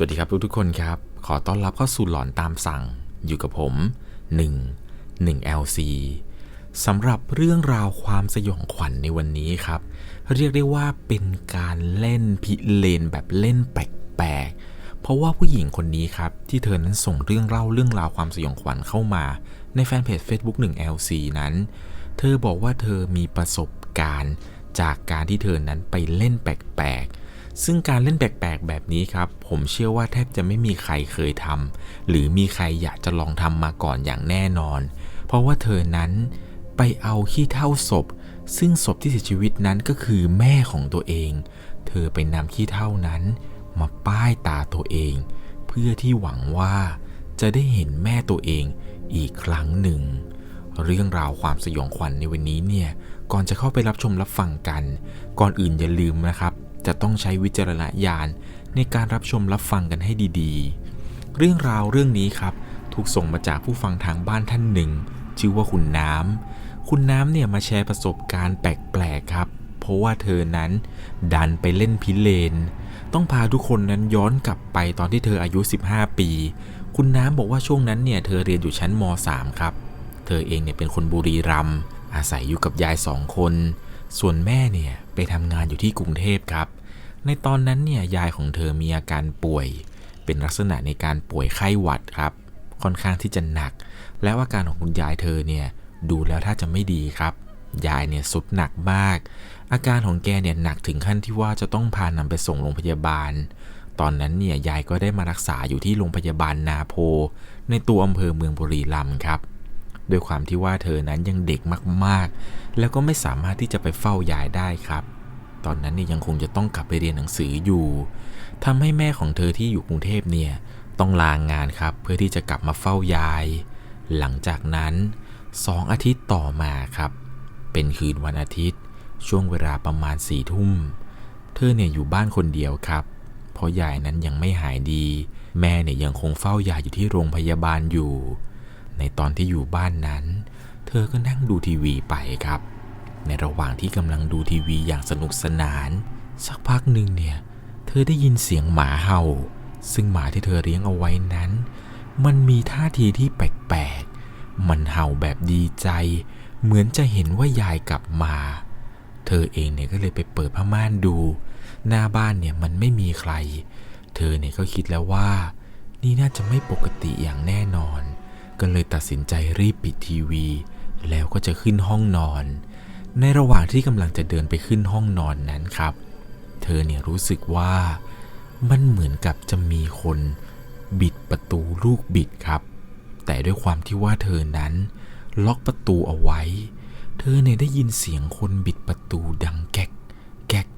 สวัสดีครับทุกทุกคนครับ ขอต้อนรับเข้าสู่หลอนตามสั่งอยู่กับผม 1 1 LC สำหรับเรื่องราวความสยองขวัญในวันนี้ครับ เรียกได้ว่าเป็นการเล่นพิเรนแบบเล่นแปลกๆเพราะว่าผู้หญิงคนนี้ครับ ที่เธอนั้นส่งเรื่องเล่าเรื่องราวความสยองขวัญเข้ามา ในแฟนเพจ Facebook 1 LC นั้น เธอบอกว่าเธอมีประสบการณ์ จากการที่เธอนั้นไปเล่นแปลกๆ ซึ่งการเล่นแปลกๆแบบนี้ครับ ผมเชื่อว่าแทบจะไม่มีใครเคยทำหรือมีใครอยากจะลองทำมาก่อนอย่างแน่นอน เพราะว่าเธอนั้นไปเอาขี้เท่าศพ ซึ่งศพที่เสียชีวิตนั้นก็คือแม่ของตัวเอง เธอไปนำขี้เท่านั้น มาป้ายตาตัวเอง เพื่อที่หวังว่าจะได้เห็นแม่ตัวเองอีกครั้งหนึ่ง เรื่องราวความสยองขวัญในวันนี้เนี่ยก่อนจะเข้าไปรับชมรับฟังกัน ก่อนอื่นอย่าลืมนะครับ จะต้องใช้วิจารณญาณในการรับชมรับฟังกันให้ดีๆ เรื่องราวเรื่องนี้ครับ ถูกส่งมาจากผู้ฟังทางบ้านท่านหนึ่ง ชื่อว่าคุณน้ำ คุณน้ำเนี่ยมาแชร์ประสบการณ์แปลกๆครับ เพราะว่าเธอนั้นดันไปเล่นพิเรนต้องพาทุกคนนั้นย้อนกลับไปตอนที่เธออายุ 15 ปี คุณน้ำบอกว่าช่วงนั้นเนี่ยเธอเรียนอยู่ชั้นม .3 ครับ เธอเองเนี่ยเป็นคนบุรีรัมย์อาศัยอยู่กับยายสองคน ส่วนแม่เนี่ยไปทำงานอยู่ที่กรุงเทพครับ ในตอนนั้นเนี่ยยายของเธอมีอาการป่วย เป็นลักษณะในการป่วยไข้หวัดครับ ค่อนข้างที่จะหนัก แล้วอาการของคุณยายเธอเนี่ยดูแล้วถ้าจะไม่ดีครับ ยายเนี่ยสุดหนักมาก อาการของแกเนี่ยหนักถึงขั้นที่ว่าจะต้องพานำไปส่งโรงพยาบาล ตอนนั้นเนี่ยยายก็ได้มารักษาอยู่ที่โรงพยาบาลนาโพ ในตัวอำเภอเมืองบุรีรัมย์ครับด้วยความที่ว่าเธอนั้นยังเด็กมากๆ แล้วก็ไม่สามารถที่จะไปเฝ้ายายได้ครับ ตอนนั้นเนี่ยยังคงจะต้องกลับไปเรียนหนังสืออยู่ทำให้แม่ของเธอที่อยู่กรุงเทพเนี่ยต้องลางงานครับ เพื่อที่จะกลับมาเฝ้ายาย หลังจากนั้นสองอาทิตย์ต่อมาครับ เป็นคืนวันอาทิตย์ ช่วงเวลาประมาณสี่ทุ่ม เธอเนี่ยอยู่บ้านคนเดียวครับ เพราะยายนั้นยังไม่หายดี แม่เนี่ยยังคงเฝ้ายายอยู่ที่โรงพยาบาลอยู่ ในตอนที่อยู่บ้านนั้น เธอก็นั่งดูทีวีไปครับ ในระหว่างที่กำลังดูทีวีอย่างสนุกสนาน สักพักหนึ่งเนี่ย เธอได้ยินเสียงหมาเห่า ซึ่งหมาที่เธอเลี้ยงเอาไว้นั้น มันมีท่าทีที่แปลกๆ มันเห่าแบบดีใจ เหมือนจะเห็นว่ายายกลับมา เธอเองเนี่ยก็เลยไปเปิดผ้าม่านดู หน้าบ้านเนี่ยมันไม่มีใคร เธอเนี่ยก็คิดแล้วว่า นี่น่าจะไม่ปกติอย่างแน่นอน ก็เลยตัดสินใจรีบปิดทีวี แล้วก็จะขึ้นห้องนอน ในระหว่างที่กำลังจะเดินไปขึ้นห้องนอนนั้นครับ เธอเนี่ยรู้สึกว่ามันเหมือนกับจะมีคนบิดประตูลูกบิดครับ แต่ด้วยความที่ว่าเธอนั้น ล็อกประตูเอาไว้ เธอเนี่ยได้ยินเสียงคนบิดประตูดังแก๊ก แก๊ก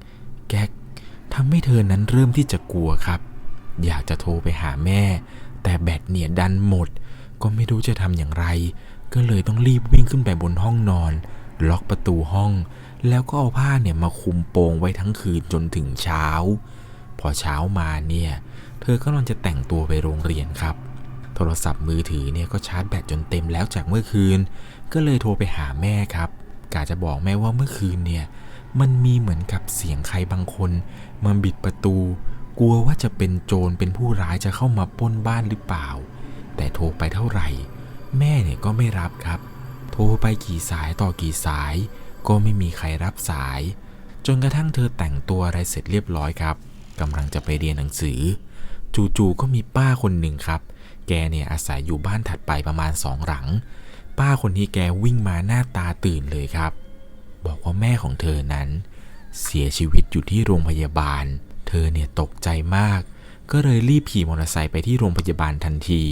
แก๊กทำให้เธอนั้นเริ่มที่จะกลัวครับ อยากจะโทรไปหาแม่ แต่แบตเนี่ยดันหมด ก็ไม่รู้จะทำอย่างไร ก็เลยต้องรีบวิ่งขึ้นไปบนห้องนอน ล็อกประตูห้อง แล้วก็เอาผ้าเนี่ยมาคุมโปงไว้ทั้งคืนจนถึงเช้า พอเช้ามาเนี่ย เธอก็กำลังจะแต่งตัวไปโรงเรียนครับ โทรศัพท์มือถือเนี่ยก็ชาร์จแบตจนเต็มแล้วจากเมื่อคืน ก็เลยโทรไปหาแม่ครับกะจะบอกแม่ว่าเมื่อคืนเนี่ย มันมีเหมือนกับเสียงใครบางคนมาบิดประตู กลัวว่าจะเป็นโจรเป็นผู้ร้ายจะเข้ามาป้นบ้านหรือเปล่า แต่โทรไปเท่าไหร่ แม่เนี่ยก็ไม่รับครับ รไปกี่สายต่อกี่สาย ก็ไม่มีใครรับสาย จนกระทั่งเธอแต่งตัวอะไรเสร็จเรียบร้อยครับกำลังจะไปเรียนหนังสือ จู่ๆก็มีป้าคนหนึ่งครับ แกเนี่ยอาศัยอยู่บ้านถัดไปประมาณสองหลัง ป้าคนนี้แกวิ่งมาหน้าตาตื่นเลยครับ บอกว่าแม่ของเธอนั้น เสียชีวิตอยู่ที่โรงพยาบาล เธอเนี่ยตกใจมาก ก็เลยรีบขี่มอเตอร์ไซค์ไปที่โรงพยาบาลทันที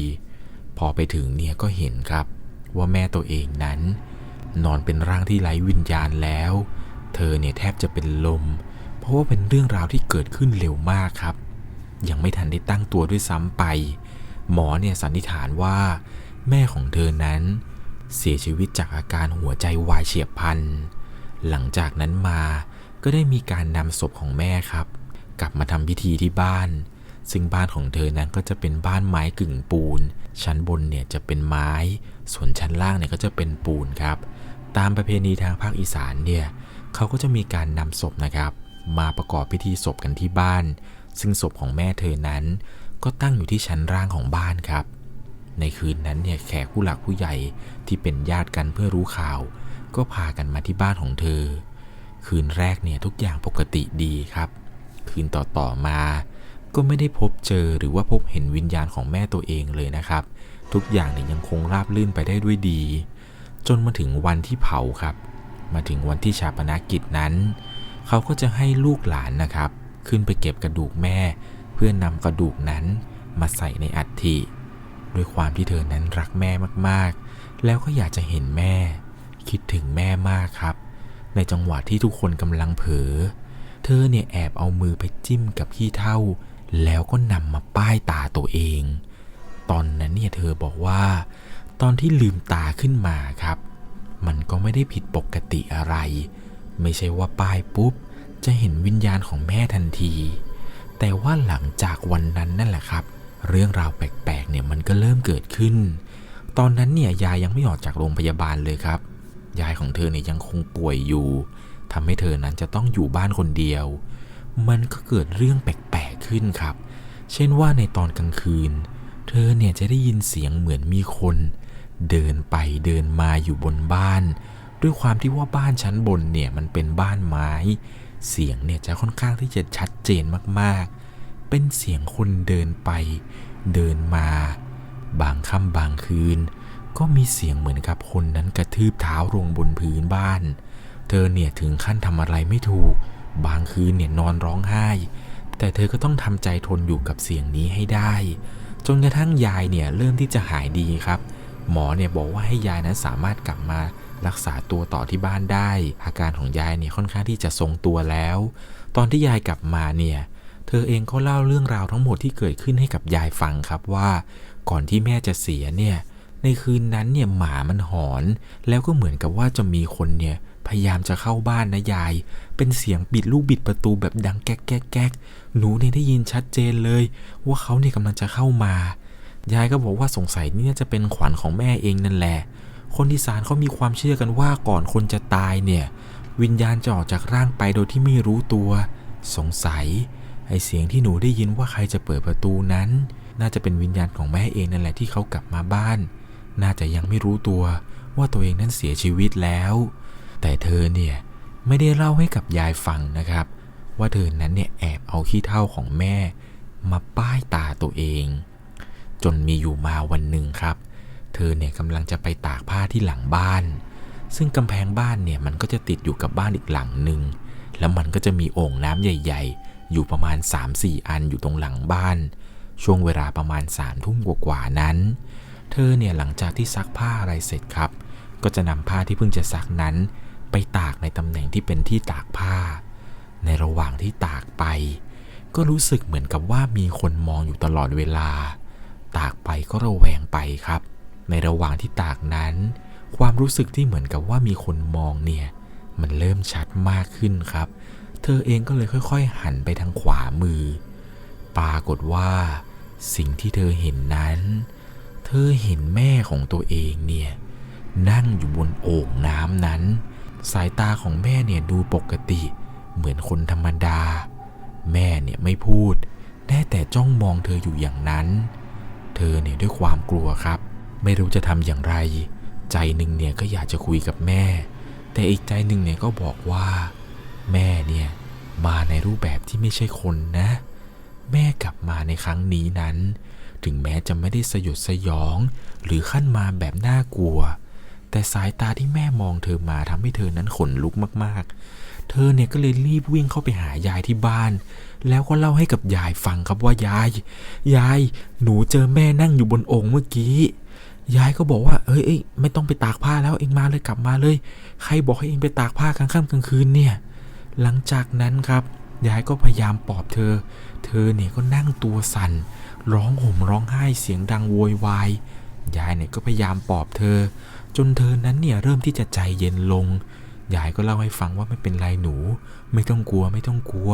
พอไปถึงเนี่ยก็เห็นครับ ว่าแม่ตัวเองนั้น นอนเป็นร่างที่ไร้วิญญาณแล้ว เธอเนี่ยแทบจะเป็นลม เพราะว่าเป็นเรื่องราวที่เกิดขึ้นเร็วมากครับ ยังไม่ทันได้ตั้งตัวด้วยซ้ำไป หมอเนี่ยสันนิษฐานว่า แม่ของเธอนั้น เสียชีวิตจากอาการหัวใจวายเฉียบพลัน หลังจากนั้นมาก็ได้มีการนำศพของแม่ครับ กลับมาทำพิธีที่บ้าน ซึ่งบ้านของเธอนั้นก็จะเป็นบ้านไม้กึ่งปูน ชั้นบนเนี่ยจะเป็นไม้ ส่วนชั้นล่างเนี่ยก็จะเป็นปูนครับ ตามประเพณีทางภาคอีสานเนี่ยเขาก็จะมีการนำศพนะครับ มาประกอบพิธีศพกันที่บ้าน ซึ่งศพของแม่เธอนั้น ก็ตั้งอยู่ที่ชั้นล่างของบ้านครับ ในคืนนั้นเนี่ยแขกผู้หลักผู้ใหญ่ที่เป็นญาติกันเพื่อรู้ข่าว ก็พากันมาที่บ้านของเธอ คืนแรกเนี่ยทุกอย่างปกติดีครับ คืนต่อๆมา ก็ไม่ได้พบเจอหรือว่าพบเห็นวิญญาณของแม่ตัวเองเลยนะครับ ทุกอย่างเนี่ยยังคงราบลื่นไปได้ด้วยดี จนมาถึงวันที่เผาครับ มาถึงวันที่ชาปนกิจนั้น เขาก็จะให้ลูกหลานนะครับ ขึ้นไปเก็บกระดูกแม่ เพื่อนนำกระดูกนั้นมาใส่ในอัฐิด้วยความที่เธอนั้นรักแม่มากๆ แล้วก็อยากจะเห็นแม่ คิดถึงแม่มากครับ ในจังหวะที่ทุกคนกำลังเผลอเธอเนี่ยแอบเอามือไปจิ้มกับขี้เท่า แล้วก็นำมาป้ายตาตัวเอง ตอนนั้นเนี่ยเธอบอกว่า ตอนที่ลืมตาขึ้นมาครับ มันก็ไม่ได้ผิดปกติอะไร ไม่ใช่ว่าป้ายปุ๊บ จะเห็นวิญญาณของแม่ทันที แต่ว่าหลังจากวันนั้นนั่นแหละครับ เรื่องราวแปลกๆเนี่ยมันก็เริ่มเกิดขึ้น ตอนนั้นเนี่ยยายยังไม่ออกจากโรงพยาบาลเลยครับ ยายของเธอเนี่ยยังคงป่วยอยู่ทำให้เธอนั้นจะต้องอยู่บ้านคนเดียว มันก็เกิดเรื่องแปลกๆขึ้นครับ เช่นว่าในตอนกลางคืน เธอเนี่ยจะได้ยินเสียงเหมือนมีคน เดินไปเดินมาอยู่บนบ้าน ด้วยความที่ว่าบ้านชั้นบนเนี่ยมันเป็นบ้านไม้ เสียงเนี่ยจะค่อนข้างที่จะชัดเจนมากๆ เป็นเสียงคนเดินไป เดินมา บางค่ำบางคืน ก็มีเสียงเหมือนกับคนนั้นกระทืบเท้าลงบนพื้นบ้าน เธอเนี่ยถึงขั้นทำอะไรไม่ถูก บางคืนเนี่ยนอนร้องไห้ แต่เธอก็ต้องทำใจทนอยู่กับเสียงนี้ให้ได้ จนกระทั่งยายเนี่ยเริ่มที่จะหายดีครับ หมอเนี่ยบอกว่าให้ยายนั้นสามารถกลับมารักษาตัวต่อที่บ้านได้ อาการของยายเนี่ยค่อนข้างที่จะทรงตัวแล้ว ตอนที่ยายกลับมาเนี่ยเธอเองก็เล่าเรื่องราวทั้งหมดที่เกิดขึ้นให้กับยายฟังครับว่าก่อนที่แม่จะเสียเนี่ยในคืนนั้นเนี่ยหมามันหอน แล้วก็เหมือนกับว่าจะมีคนเนี่ย พยายามจะเข้าบ้านนะยาย เป็นเสียงบิดลูกบิดประตูแบบดังแก๊กแก๊กแก๊กหนูเนี่ยได้ยินชัดเจนเลย ว่าเขาเนี่ยกำลังจะเข้ามา ยายก็บอกว่าสงสัยนี่จะเป็นขวัญของแม่เองนั่นแหละ คนที่สารเขามีความเชื่อกันว่าก่อนคนจะตายเนี่ย วิญญาณจะออกจากร่างไปโดยที่ไม่รู้ตัว สงสัยไอเสียงที่หนูได้ยินว่าใครจะเปิดประตูนั้น น่าจะเป็นวิญญาณของแม่เองนั่นแหละที่เขากลับมาบ้าน น่าจะยังไม่รู้ตัวว่าตัวเองนั้นเสียชีวิตแล้ว แต่เธอเนี่ยไม่ได้เล่าให้กับยายฟังนะครับ ว่าเธอนั้นเนี่ยแอบเอาขี้เท่าของแม่ มาป้ายตาตัวเอง จนมีอยู่มาวันหนึ่งครับ เธอเนี่ยกำลังจะไปตากผ้าที่หลังบ้าน ซึ่งกำแพงบ้านเนี่ยมันก็จะติดอยู่กับบ้านอีกหลังหนึ่งแล้วมันก็จะมีโอ่งน้ำใหญ่ ๆ อยู่ประมาณ 3-4 อันอยู่ตรงหลังบ้าน ช่วงเวลาประมาณ3ามทุ่มกว่าๆนั้น เธอเนี่ยหลังจากที่ซักผ้าอะไรเสร็จครับ ก็จะนำผ้าที่เพิ่งจะซักนั้น ไปตากในตำแหน่งที่เป็นที่ตากผ้า ในระหว่างที่ตากไป ก็รู้สึกเหมือนกับว่ามีคนมองอยู่ตลอดเวลา ตากไปก็ระแวงไปครับ ในระหว่างที่ตากนั้น ความรู้สึกที่เหมือนกับว่ามีคนมองเนี่ย มันเริ่มชัดมากขึ้นครับ เธอเองก็เลยค่อย ๆ หันไปทางขวามือ ปรากฏว่าสิ่งที่เธอเห็นนั้น เธอเห็นแม่ของตัวเองเนี่ยนั่งอยู่บนโอ่งน้ำนั้น สายตาของแม่เนี่ยดูปกติ เหมือนคนธรรมดา แม่เนี่ยไม่พูดได้แต่จ้องมองเธออยู่อย่างนั้น เธอเนี่ยด้วยความกลัวครับ ไม่รู้จะทำอย่างไร ใจหนึ่งเนี่ยก็อยากจะคุยกับแม่ แต่อีกใจหนึ่งเนี่ยก็บอกว่า แม่เนี่ยมาในรูปแบบที่ไม่ใช่คนนะ แม่กลับมาในครั้งนี้นั้น ถึงแม้จะไม่ได้สยดสยอง หรือขั้นมาแบบน่ากลัว แต่สายตาที่แม่มองเธอมาทำให้เธอนั้นขนลุกมากๆ เธอเนี่ยก็เลยรีบวิ่งเข้าไปหายายที่บ้าน แล้วก็เล่าให้กับยายฟังครับว่ายาย ยาย หนูเจอแม่นั่งอยู่บนองค์เมื่อกี้ ยายก็บอกว่าเอ้ยเอ้ยไม่ต้องไปตากผ้าแล้วเองมาเลยกลับมาเลย ใครบอกให้เองไปตากผ้ากลางค่ำกลางคืนเนี่ย หลังจากนั้นครับ ยายก็พยายามปลอบเธอ เธอเนี่ยก็นั่งตัวสั่น ร้องห่มร้องไห้เสียงดังโวยวาย ยายเนี่ยก็พยายามปลอบเธอ จนเธอนั้นเนี่ยเริ่มที่จะใจเย็นลง ยายก็เล่าให้ฟังว่าไม่เป็นไรหนู ไม่ต้องกลัวไม่ต้องกลัว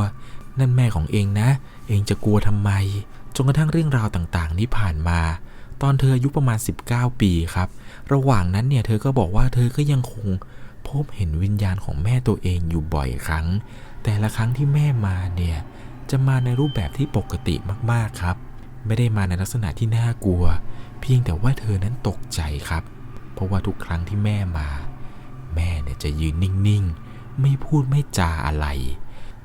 นั่นแม่ของเองนะ เองจะกลัวทำไม จนกระทั่งเรื่องราวต่างๆที่ผ่านมา ตอนเธออายุประมาณ 19 ปีครับ ระหว่างนั้นเนี่ยเธอก็บอกว่าเธอก็ยังคงพบเห็นวิญญาณของแม่ตัวเองอยู่บ่อยครั้ง แต่ละครั้งที่แม่มาเนี่ยจะมาในรูปแบบที่ปกติมากๆครับ ไม่ได้มาในลักษณะที่น่ากลัว เพียงแต่ว่าเธอนั้นตกใจครับ เพราะว่าทุกครั้งที่แม่มา แม่เนี่ยจะยืนนิ่งๆ ไม่พูดไม่จาอะไร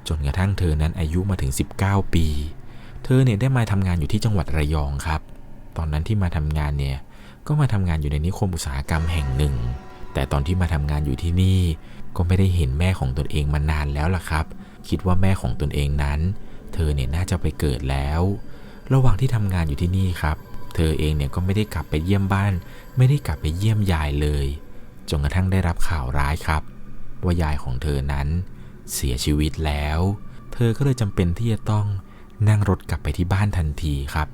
จนกระทั่งเธอนั้นอายุมาถึง 19 ปี เธอเนี่ยได้มาทำงานอยู่ที่จังหวัดระยองครับ ตอนนั้นที่มาทำงานเนี่ยก็มาทำงานอยู่ในนิคมอุตสาหกรรมแห่งหนึ่ง แต่ตอนที่มาทำงานอยู่ที่นี่ ก็ไม่ได้เห็นแม่ของตนเองมานานแล้วล่ะครับ คิดว่าแม่ของตนเองนั้น เธอเนี่ยน่าจะไปเกิดแล้ว ระหว่างที่ทำงานอยู่ที่นี่ครับ เธอเองเนี่ยก็ไม่ได้กลับไปเยี่ยมบ้าน ไม่ได้กลับไปเยี่ยมยายเลยจนกระทั่งได้รับข่าวร้ายครับ ว่ายายของเธอนั้น เสียชีวิตแล้ว เธอก็เลยจำเป็นที่จะต้องนั่งรถกลับไปที่บ้านทันทีครับ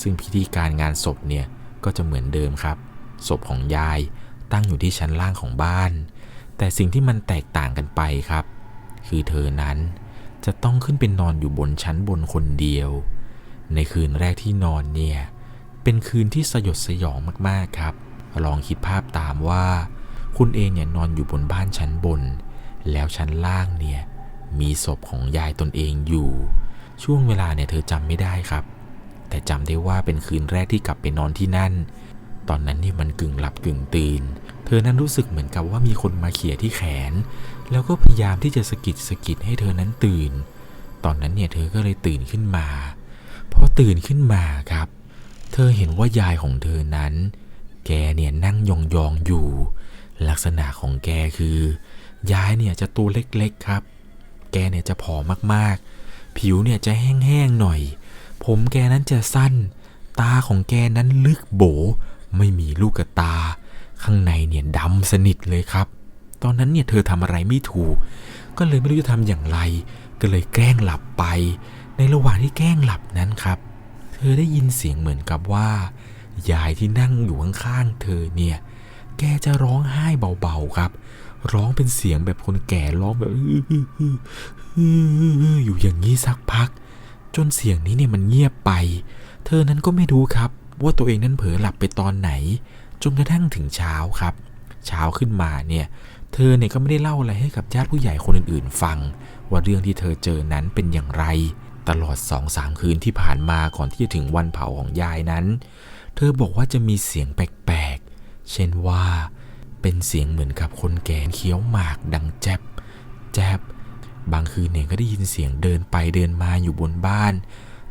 ซึ่งพิธีการงานศพเนี่ยก็จะเหมือนเดิมครับ ศพของยายตั้งอยู่ที่ชั้นล่างของบ้าน แต่สิ่งที่มันแตกต่างกันไปครับ คือเธอนั้นจะต้องขึ้นเป็นนอนอยู่บนชั้นบนคนเดียว ในคืนแรกที่นอนเนี่ย เป็นคืนที่สยดสยองมากๆครับ ลองคิดภาพตามว่า คุณเองเนี่ยนอนอยู่บนบ้านชั้นบน แล้วชั้นล่างเนี่ยมีศพของยายตนเองอยู่ ช่วงเวลาเนี่ยเธอจำไม่ได้ครับ แต่จำได้ว่าเป็นคืนแรกที่กลับไปนอนที่นั่น ตอนนั้นนี่มันกึ่งหลับกึ่งตื่น เธอนั้นรู้สึกเหมือนกับว่ามีคนมาเขี่ยที่แขน แล้วก็พยายามที่จะสะกิดสะกิดให้เธอนั้นตื่น ตอนนั้นเนี่ยเธอก็เลยตื่นขึ้นมาพอตื่นขึ้นมาครับ เธอเห็นว่ายายของเธอนั้น แกเนี่ยนั่งยองๆอยู่ ลักษณะของแกคือยายเนี่ยจะตัวเล็กๆครับ แกเนี่ยจะผอมมากๆ ผิวเนี่ยจะแห้งๆหน่อย ผมแกนั้นจะสั้น ตาของแกนั้นลึกโบ ไม่มีลูกกตา ข้างในเนี่ยดำสนิทเลยครับ ตอนนั้นเนี่ยเธอทำอะไรไม่ถูก ก็เลยไม่รู้จะทำอย่างไร ก็เลยแกล้งหลับไป ในระหว่างที่แกล้งหลับนั้นครับ เธอได้ยินเสียงเหมือนกับว่า ยายที่นั่งอยู่ข้างๆเธอเนี่ย แกจะร้องไห้เบาๆครับ ร้องเป็นเสียงแบบคนแก่ร้องแบบอยู่อย่างนี้สักพัก จนเสียงนี้เนี่ยมันเงียบไป เธอนั้นก็ไม่รู้ครับ ว่าตัวเองนั้นเผลอหลับไปตอนไหน จนกระทั่งถึงเช้าครับ เช้าขึ้นมาเนี่ยเธอเนี่ยก็ไม่ได้เล่าอะไรให้กับญาติผู้ใหญ่คนอื่นๆ ฟัง ว่าเรื่องที่เธอเจอนั้นเป็นอย่างไร ตลอดสองสามคืนที่ผ่านมาก่อนที่จะถึงวันเผาของยายนั้น เธอบอกว่าจะมีเสียงแปลกๆ เช่นว่าเป็นเสียงเหมือนกับคนแก่เคี้ยวหมากดังแจบแจบบางคืนเนี่ยก็ได้ยินเสียงเดินไปเดินมาอยู่บนบ้าน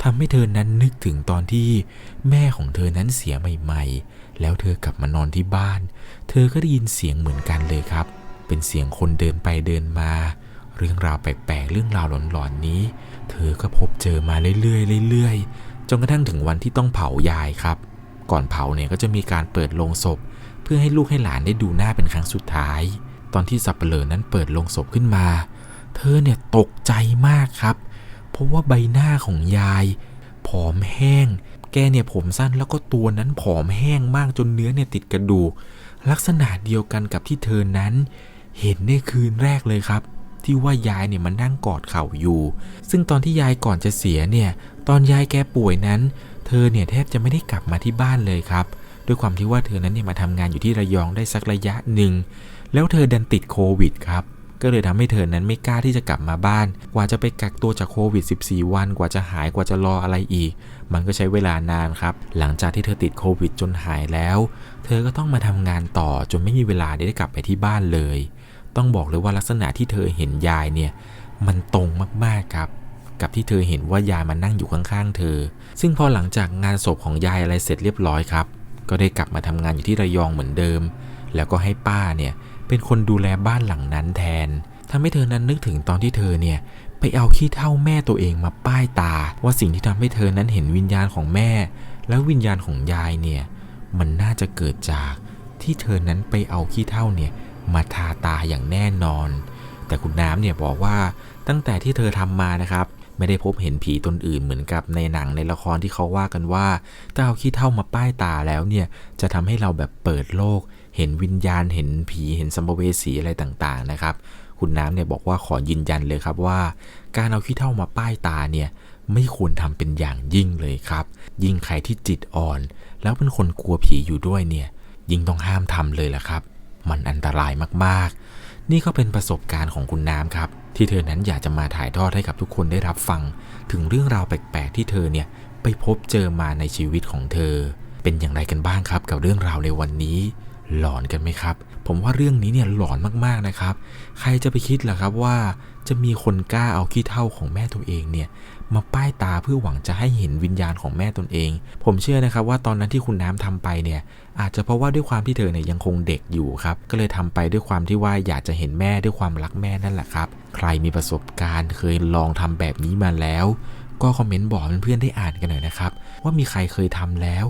ทำให้เธอนั้นนึกถึงตอนที่แม่ของเธอนั้นเสียใหม่ๆ แล้วเธอกลับมานอนที่บ้าน เธอก็ได้ยินเสียงเหมือนกันเลยครับ เป็นเสียงคนเดินไปเดินมา เรื่องราวแปลกๆ เรื่องราวหลอนๆนี้ เธอก็พบเจอมาเรื่อยๆเรื่อยๆ จนกระทั่งถึงวันที่ต้องเผายายครับ ก่อนเผาเนี่ยก็จะมีการเปิดโลงศพ เพื่อให้ลูกให้หลานได้ดูหน้าเป็นครั้งสุดท้าย ตอนที่สับเปลือนั้นเปิดโลงศพขึ้นมา เธอเนี่ยตกใจมากครับ เพราะว่าใบหน้าของยายผอมแห้ง แกเนี่ยผมสั้นแล้วก็ตัวนั้นผอมแห้งมากจนเนื้อเนี่ยติดกระดูก ลักษณะเดียวกันกับที่เธอนั้น เห็นในคืนแรกเลยครับ ที่ว่ายายเนี่ยมันนั่งกอดเข่าอยู่ ซึ่งตอนที่ยายก่อนจะเสียเนี่ย ตอนยายแกป่วยนั้น เธอเนี่ยแทบจะไม่ได้กลับมาที่บ้านเลยครับ ด้วยความที่ว่าเธอนั้นเนี่ยมาทำงานอยู่ที่ระยองได้สักระยะหนึ่ง แล้วเธอดันติดโควิดครับ ก็เลยทำให้เธอนั้นไม่กล้าที่จะกลับมาบ้าน กว่าจะไปกักตัวจากโควิด 14 วัน กว่าจะหาย กว่าจะรออะไรอีก มันก็ใช้เวลานานครับ หลังจากที่เธอติดโควิดจนหายแล้ว เธอก็ต้องมาทำงานต่อจนไม่มีเวลาได้กลับไปที่บ้านเลย ต้องบอกเลยว่าลักษณะที่เธอเห็นยายเนี่ย มันตรงมากๆครับ กับที่เธอเห็นว่ายายมานั่งอยู่ข้างๆ เธอ ซึ่งพอหลังจากงานศพของยายอะไรเสร็จเรียบร้อยครับ ก็ได้กลับมาทำงานอยู่ที่ระยองเหมือนเดิม แล้วก็ให้ป้าเนี่ยเป็นคนดูแลบ้านหลังนั้นแทนทำให้เธอนั้นนึกถึงตอนที่เธอเนี่ยไปเอาขี้เท่าแม่ตัวเองมาป้ายตา ว่าสิ่งที่ทำให้เธอนั้นเห็นวิญญาณของแม่ แล้ววิญญาณของยายเนี่ยมันน่าจะเกิดจากที่เธอนั้นไปเอาขี้เท่าเนี่ย มาทาตาอย่างแน่นอน แต่คุณน้ำเนี่ยบอกว่าตั้งแต่ที่เธอทำมานะครับไม่ได้พบเห็นผีตนอื่นเหมือนกับในหนังในละครที่เขาว่ากันว่า ถ้าเอาขี้เท่ามาป้ายตาแล้วเนี่ยจะทำให้เราแบบเปิดโลก เห็นวิญญาณเห็นผีเห็นสัมภเวสีอะไรต่างๆนะครับ คุณน้ำเนี่ยบอกว่าขอยืนยันเลยครับว่า การเอาขี้เท่ามาป้ายตาเนี่ยไม่ควรทำเป็นอย่างยิ่งเลยครับ ยิ่งใครที่จิตอ่อน แล้วเป็นคนกลัวผีอยู่ด้วยเนี่ยยิ่งต้องห้ามทำเลยละครับ มันอันตรายมากๆ นี่ก็เป็นประสบการณ์ของคุณน้ำครับ ที่เธอนั้นอยากจะมาถ่ายทอดให้กับทุกคนได้รับฟัง ถึงเรื่องราวแปลกๆ ที่เธอเนี่ยไปพบเจอมาในชีวิตของเธอ เป็นอย่างไรกันบ้างครับกับเรื่องราวในวันนี้ หลอนกันไหมครับ ผมว่าเรื่องนี้เนี่ยหลอนมากๆนะครับ ใครจะไปคิดล่ะครับว่าจะมีคนกล้าเอาขี้เท่าของแม่ตัวเองเนี่ยมาป้ายตาเพื่อหวังจะให้เห็นวิญญาณของแม่ตนเอง ผมเชื่อนะครับว่าตอนนั้นที่คุณน้ำทำไปเนี่ย อาจจะเพราะว่าด้วยความที่เธอเนี่ยยังคงเด็กอยู่ครับ ก็เลยทำไปด้วยความที่ว่าอยากจะเห็นแม่ด้วยความรักแม่นั่นแหละครับ ใครมีประสบการณ์เคยลองทำแบบนี้มาแล้ว ก็คอมเมนต์บอกเพื่อนๆได้อ่านกันหน่อยนะครับ ว่ามีใครเคยทำแล้ว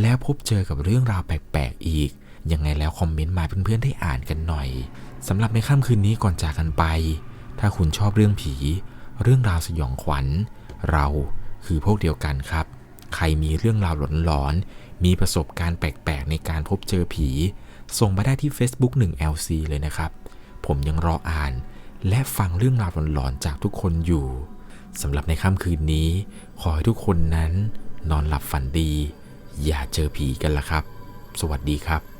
แล้วพบเจอกับเรื่องราวแปลกๆอีก ยังไงแล้วคอมเมนต์มาเพื่อนๆได้อ่านกันหน่อยสำหรับในค่ำคืนนี้ก่อนจากกันไป ถ้าคุณชอบเรื่องผี เรื่องราวสยองขวัญ เราคือพวกเดียวกันครับ ใครมีเรื่องราวหลอนๆมีประสบการณ์แปลกๆ ในการพบเจอผี ส่งมาได้ที่ Facebook 1 LC เลยนะครับ ผมยังรออ่าน และฟังเรื่องราวหลอนๆจากทุกคนอยู่สำหรับในค่ำคืนนี้ ขอให้ทุกคนนั้น นอนหลับฝันดี อย่าเจอผีกันละครับ สวัสดีครับ